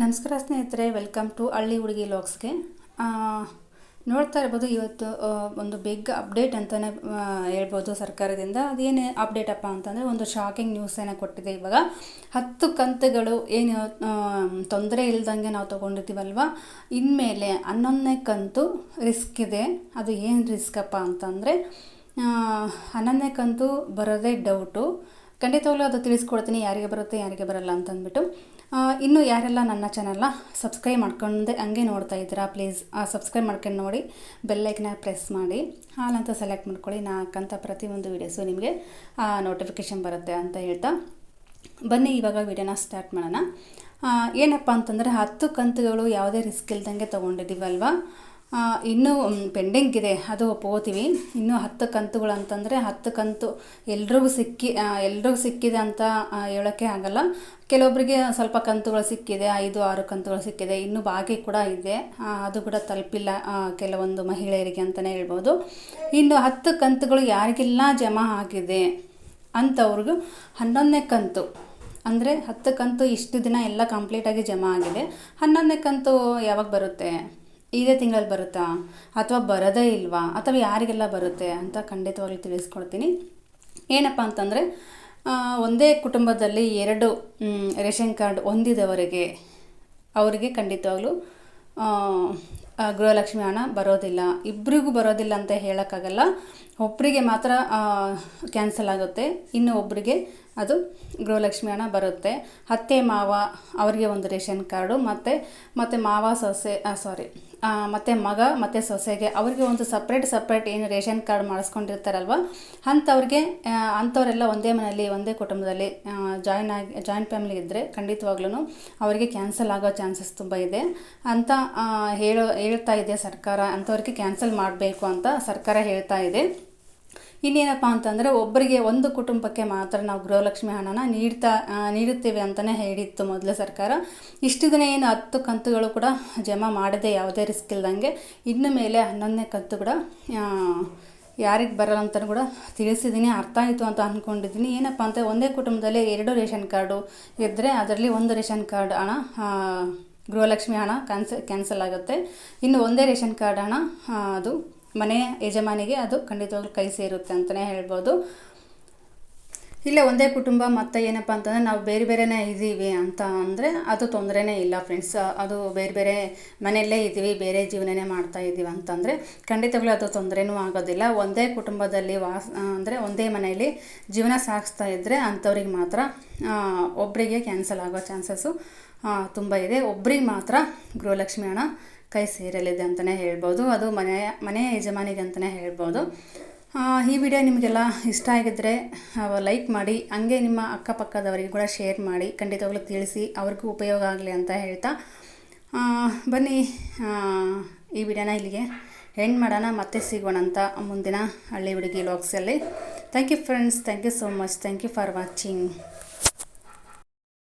ನಮಸ್ಕಾರ ಸ್ನೇಹಿತರೆ welcome to ಹಳ್ಳಿ ಹುಡುಗಿ ಲಾಗ್ಸ್ಗೆ ನೋಡ್ತಾ ಇರ್ಬೋದು ಇವತ್ತು ಒಂದು ಬಿಗ್ ಅಪ್ಡೇಟ್ ಅಂತಲೇ ಹೇಳ್ಬೋದು ಸರ್ಕಾರದಿಂದ. ಅದೇನು ಅಪ್ಡೇಟ್ ಅಪ್ಪ ಅಂತಂದರೆ, ಒಂದು ಶಾಕಿಂಗ್ ನ್ಯೂಸ್ ನ್ಯೂಸನ್ನು ಕೊಟ್ಟಿದೆ ಇವಾಗ. ಹತ್ತು ಕಂತುಗಳು ಏನು ತೊಂದರೆ ಇಲ್ದಂಗೆ ನಾವು ತೊಗೊಂಡಿದ್ದೀವಲ್ವ? ಇನ್ಮೇಲೆ ಹನ್ನೊಂದನೇ ಕಂತು ರಿಸ್ಕ್ ಇದೆ. ಅದು ಏನು ರಿಸ್ಕ್ ಅಪ್ಪ ಅಂತಂದರೆ ಹನ್ನೊಂದನೇ ಕಂತು ಬರೋದೇ ಡೌಟು ಖಂಡಿತವಾಗ್ಲೂ ಅದು ತಿಳಿಸ್ಕೊಡ್ತೀನಿ, ಯಾರಿಗೆ ಬರುತ್ತೆ, ಯಾರಿಗೆ ಬರಲ್ಲ ಅಂತಂದ್ಬಿಟ್ಟು. ಅಂದ್ಬಿಟ್ಟು ಇನ್ನು ಯಾರೆಲ್ಲ ನನ್ನ ಚಾನಲ್ನ ಸಬ್ಸ್ಕ್ರೈಬ್ ಮಾಡ್ಕೊಂಡೆ ಹಂಗೆ ನೋಡ್ತಾ ಇದ್ದೀರಾ ಪ್ಲೀಸ್ ಸಬ್ಸ್ಕ್ರೈಬ್ ಮಾಡ್ಕೊಂಡು ನೋಡಿ ಬೆಲ್ಲೈಕ್ನ ಪ್ರೆಸ್ ಮಾಡಿ. ಹಾಲಂತ ಸೆಲೆಕ್ಟ್ ಮಾಡ್ಕೊಳ್ಳಿ, ನಾ ಹಾಕಂಥ ಪ್ರತಿಯೊಂದು ವೀಡಿಯೋಸು ನಿಮಗೆ ನೋಟಿಫಿಕೇಷನ್ ಬರುತ್ತೆ ಅಂತ ಹೇಳ್ತಾ. ಬನ್ನಿ, ಇವಾಗ ವಿಡಿಯೋನ ಸ್ಟಾರ್ಟ್ ಮಾಡೋಣ. ಏನಪ್ಪ ಅಂತಂದರೆ ಹತ್ತು ಕಂತುಗಳು ಯಾವುದೇ ರಿಸ್ಕ್ ಇಲ್ದಂಗೆ ತೊಗೊಂಡಿದ್ದೀವಲ್ವಾ? ಇನ್ನೂ ಪೆಂಡಿಂಗ್ ಇದೆ ಅದು ಒಪ್ಕೋತೀವಿ ಇನ್ನೂ ಹತ್ತು ಕಂತುಗಳು ಅಂತಂದರೆ ಹತ್ತು ಕಂತು ಎಲ್ರಿಗೂ ಸಿಕ್ಕಿ ಎಲ್ರಿಗೂ ಸಿಕ್ಕಿದೆ ಅಂತ ಹೇಳೋಕ್ಕೆ ಆಗಲ್ಲ. ಕೆಲವೊಬ್ಬರಿಗೆ ಸ್ವಲ್ಪ ಕಂತುಗಳು ಸಿಕ್ಕಿದೆ, ಐದು, ಆರು ಕಂತುಗಳು ಸಿಕ್ಕಿದೆ. ಇನ್ನೂ ಬಾಕಿ ಕೂಡ ಇದೆ. ಅದು ಕೂಡ ತಲುಪಿಲ್ಲ ಕೆಲವೊಂದು ಮಹಿಳೆಯರಿಗೆ ಅಂತಲೇ ಹೇಳ್ಬೋದು. ಇನ್ನು ಹತ್ತು ಕಂತುಗಳು ಯಾರಿಗೆಲ್ಲ ಜಮಾ ಆಗಿದೆ ಅಂಥವ್ರಿಗೂ ಹನ್ನೊಂದನೇ ಕಂತು, ಅಂದರೆ ಹತ್ತು ಕಂತು ಇಷ್ಟು ದಿನ ಎಲ್ಲ ಕಂಪ್ಲೀಟಾಗಿ ಜಮಾ ಆಗಿದೆ. ಹನ್ನೊಂದನೇ ಕಂತು ಯಾವಾಗ ಬರುತ್ತೆ? ಇದೇ ತಿಂಗಳಲ್ಲಿ ಬರುತ್ತಾ? ಅಥವಾ ಬರೋದೇ ಇಲ್ವಾ? ಅಥವಾ ಯಾರಿಗೆಲ್ಲ ಬರುತ್ತೆ ಅಂತ ಖಂಡಿತವಾಗ್ಲೂ ತಿಳಿಸ್ಕೊಡ್ತೀನಿ. ಏನಪ್ಪ ಅಂತಂದರೆ ಒಂದೇ ಕುಟುಂಬದಲ್ಲಿ ಎರಡು ರೇಷನ್ ಕಾರ್ಡ್ ಹೊಂದಿದವರಿಗೆ, ಅವರಿಗೆ ಖಂಡಿತವಾಗ್ಲೂ ಗೃಹಲಕ್ಷ್ಮಿ ಹಣ ಬರೋದಿಲ್ಲ. ಇಬ್ಬರಿಗೂ ಬರೋದಿಲ್ಲ ಅಂತ ಹೇಳೋಕ್ಕಾಗಲ್ಲ. ಒಬ್ಬರಿಗೆ ಮಾತ್ರ ಕ್ಯಾನ್ಸಲ್ ಆಗುತ್ತೆ. ಇನ್ನು ಒಬ್ಬರಿಗೆ ಅದು ಗೃಹಲಕ್ಷ್ಮಿ ಹಣ ಬರುತ್ತೆ. ಅತ್ತೆ, ಮಾವ, ಅವರಿಗೆ ಒಂದು ರೇಷನ್ ಕಾರ್ಡು, ಮತ್ತು ಮತ್ತು ಮಾವ, ಸೊಸೆ ಸಾರಿ ಮತ್ತು ಮಗ, ಮತ್ತು ಸೊಸೆಗೆ ಅವರಿಗೆ ಒಂದು ಸಪ್ರೇಟ್ ಸಪ್ರೇಟ್ ಏನು ರೇಷನ್ ಕಾರ್ಡ್ ಮಾಡಿಸ್ಕೊಂಡಿರ್ತಾರಲ್ವ? ಅಂಥವ್ರಿಗೆ ಅಂಥವರೆಲ್ಲ ಒಂದೇ ಮನೆಯಲ್ಲಿ, ಒಂದೇ ಕುಟುಂಬದಲ್ಲಿ ಜಾಯಿನ್ ಆಗಿ ಜಾಯಿಂಟ್ ಫ್ಯಾಮಿಲಿ ಇದ್ದರೆ ಖಂಡಿತವಾಗ್ಲೂ ಅವರಿಗೆ ಕ್ಯಾನ್ಸಲ್ ಆಗೋ ಚಾನ್ಸಸ್ ತುಂಬ ಇದೆ. ಅಂತ ಹೇಳೋ ಹೇಳ್ತಾ ಇದೆ ಸರ್ಕಾರ, ಅಂಥವ್ರಿಗೆ ಕ್ಯಾನ್ಸಲ್ ಮಾಡಬೇಕು ಅಂತ ಸರ್ಕಾರ ಹೇಳ್ತಾ ಇದೆ. ಇನ್ನೇನಪ್ಪ ಅಂತಂದರೆ ಒಬ್ಬರಿಗೆ ಒಂದು ಕುಟುಂಬಕ್ಕೆ ಮಾತ್ರ ನಾವು ಗೃಹಲಕ್ಷ್ಮಿ ಹಣನ ನೀಡ್ತಾ ನೀಡುತ್ತೇವೆ ಅಂತಲೇ ಹೇಳಿತ್ತು ಮೊದಲ ಸರ್ಕಾರ. ಇಷ್ಟು ದಿನ ಏನು ಹತ್ತು ಕಂತುಗಳು ಕೂಡ ಜಮಾ ಮಾಡದೆ ಯಾವುದೇ ರಿಸ್ಕ್ ಇಲ್ದಂಗೆ ಇನ್ನು ಮೇಲೆ ಹನ್ನೊಂದನೇ ಕಂತು ಕೂಡ ಯಾರಿಗೆ ಬರಲ್ಲ ಅಂತ ಕೂಡ ತಿಳಿಸಿದ್ದೀನಿ, ಅರ್ಥ ಆಯಿತು ಅಂತ ಅಂದ್ಕೊಂಡಿದ್ದೀನಿ ಏನಪ್ಪ ಅಂತ ಒಂದೇ ಕುಟುಂಬದಲ್ಲಿ ಎರಡು ರೇಷನ್ ಕಾರ್ಡು ಇದ್ದರೆ ಅದರಲ್ಲಿ ಒಂದು ರೇಷನ್ ಕಾರ್ಡ್ ಹಣ ಗೃಹಲಕ್ಷ್ಮಿ ಹಣ ಕ್ಯಾನ್ಸಲ್ ಕ್ಯಾನ್ಸಲ್ ಆಗುತ್ತೆ. ಇನ್ನು ಒಂದೇ ರೇಷನ್ ಕಾರ್ಡ್ ಹಣ ಅದು ಮನೆಯ ಯಜಮಾನಿಗೆ ಅದು ಖಂಡಿತವಾಗ್ಲೂ ಕೈ ಸೇರುತ್ತೆ ಅಂತಲೇ ಹೇಳ್ಬೋದು. ಇಲ್ಲೇ ಒಂದೇ ಕುಟುಂಬ, ಮತ್ತು ಏನಪ್ಪ ಅಂತಂದರೆ ನಾವು ಬೇರೆ ಬೇರೆನೇ ಇದ್ದೀವಿ ಅಂತ ಅಂದರೆ ಅದು ತೊಂದರೆನೇ ಇಲ್ಲ ಫ್ರೆಂಡ್ಸ್ ಅದು ಬೇರೆ ಬೇರೆ ಮನೆಯಲ್ಲೇ ಇದ್ದೀವಿ ಬೇರೆ ಜೀವನನೇ ಮಾಡ್ತಾ ಇದ್ದೀವಿ ಅಂತಂದರೆ ಖಂಡಿತವಾಗ್ಲೂ ಅದು ತೊಂದರೆನೂ ಆಗೋದಿಲ್ಲ. ಒಂದೇ ಕುಟುಂಬದಲ್ಲಿ ವಾಸ ಅಂದರೆ ಒಂದೇ ಮನೆಯಲ್ಲಿ ಜೀವನ ಸಾಗಿಸ್ತಾ ಇದ್ದರೆ ಅಂಥವ್ರಿಗೆ ಮಾತ್ರ ಒಬ್ಬರಿಗೆ ಕ್ಯಾನ್ಸಲ್ ಆಗೋ ಚಾನ್ಸಸ್ಸು ತುಂಬ ಇದೆ. ಒಬ್ಬರಿಗೆ ಮಾತ್ರ ಗೃಹಲಕ್ಷ್ಮಿ ಹಣ ಕೈ ಸೇರಲಿದೆ ಅಂತಲೇ ಹೇಳ್ಬೋದು. ಅದು ಮನೆಯ ಮನೆಯ ಯಜಮಾನಿಗೆ ಅಂತಲೇ ಹೇಳ್ಬೋದು. ಈ ವಿಡಿಯೋ ನಿಮಗೆಲ್ಲ ಇಷ್ಟ ಆಗಿದ್ದರೆ ಲೈಕ್ ಮಾಡಿ, ಹಂಗೆ ನಿಮ್ಮ ಅಕ್ಕಪಕ್ಕದವರಿಗೆ ಕೂಡ ಶೇರ್ ಮಾಡಿ, ಖಂಡಿತವಾಗ್ಲೂ ತಿಳಿಸಿ, ಅವ್ರಿಗೂ ಉಪಯೋಗ ಆಗಲಿ ಅಂತ ಹೇಳ್ತಾ ಬನ್ನಿ ಈ ವಿಡಿಯೋನ ಇಲ್ಲಿಗೆ ಎಂಡ್ ಮಾಡೋಣ, ಮತ್ತೆ ಸಿಗೋಣ ಅಂತ ಮುಂದಿನ ಹಳ್ಳಿ ಹುಡುಗಿ ಲಾಕ್ಸಲ್ಲಿ thank you friends thank you so much thank you for watching